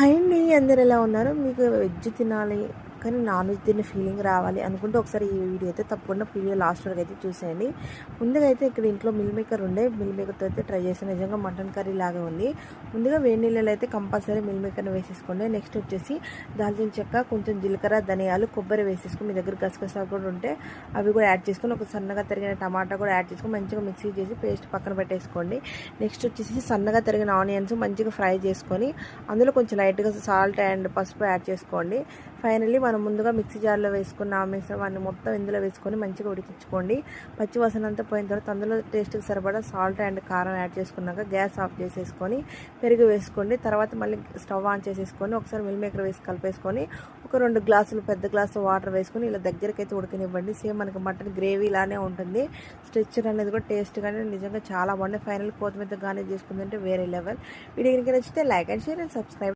Hi అండి అందరు ఎలా ఉన్నారు? మీకు వెజ్ తినాలి కానీ నాన్ వెజ్ తిన్న ఫీలింగ్ రావాలి అనుకుంటే ఒకసారి ఈ వీడియో అయితే తప్పకుండా ప్రీవియో లాస్ట్ వరకు అయితే చూసేయండి. ముందుగా అయితే ఇక్కడ ఇంట్లో మిల్ మేకర్ ఉండే. మిల్ మేకర్తో అయితే ట్రై చేసాను నిజంగా మటన్ కర్రీ లాగా ఉంది. ముందుగా వేడి నీళ్ళలో అయితే కంపల్సరీ మిల్మేకర్ని వేసేసుకోండి. నెక్స్ట్ వచ్చేసి దాల్చిన చెక్క కొంచెం జీలకర్ర ధనియాలు కొబ్బరి వేసేసుకుని మీ దగ్గర గసగసాలు కూడా ఉంటే అవి కూడా యాడ్ చేసుకొని ఒక సన్నగా తరిగిన టమాటా కూడా యాడ్ చేసుకొని మంచిగా మిక్సీ చేసి పేస్ట్ పక్కన పెట్టేసుకోండి. నెక్స్ట్ వచ్చేసి సన్నగా తరిగిన ఆనియన్స్ మంచిగా ఫ్రై చేసుకొని అందులో కొంచెం లైట్గా సాల్ట్ అండ్ పసుపు యాడ్ చేసుకోండి. ఫైనల్లీ మనం ముందుగా మిక్సీ జార్లో వేసుకున్న ఆ మిశ్రమాన్ని మొత్తం ఇందులో వేసుకొని మంచిగా ఉడికించుకోండి. పచ్చివాసన అంతా పోయిన తర్వాత అందులో టేస్ట్కి సరిపడా సాల్ట్ అండ్ కారం యాడ్ చేసుకున్నాక గ్యాస్ ఆఫ్ చేసేసుకొని పెరుగు వేసుకోండి. తర్వాత మళ్ళీ స్టవ్ ఆన్ చేసేసుకొని ఒకసారి మిల్ మేకర్ వేసి కలిపేసుకొని ఒక రెండు గ్లాసులు పెద్ద గ్లాసు వాటర్ వేసుకొని ఇలా దగ్గరకైతే ఉడకనివ్వండి. సేమ్ మనకి మటన్ గ్రేవీ లానే ఉంటుంది. స్ట్రెచ్చర్ అనేది కూడా టేస్ట్ కానీ నిజంగా చాలా బాగుంది. ఫైనల్ కొత్తిమీర కానీ చేసుకుందంటే వేరే లెవెల్. వీడియో కనుక నచ్చితే like and share and subscribe.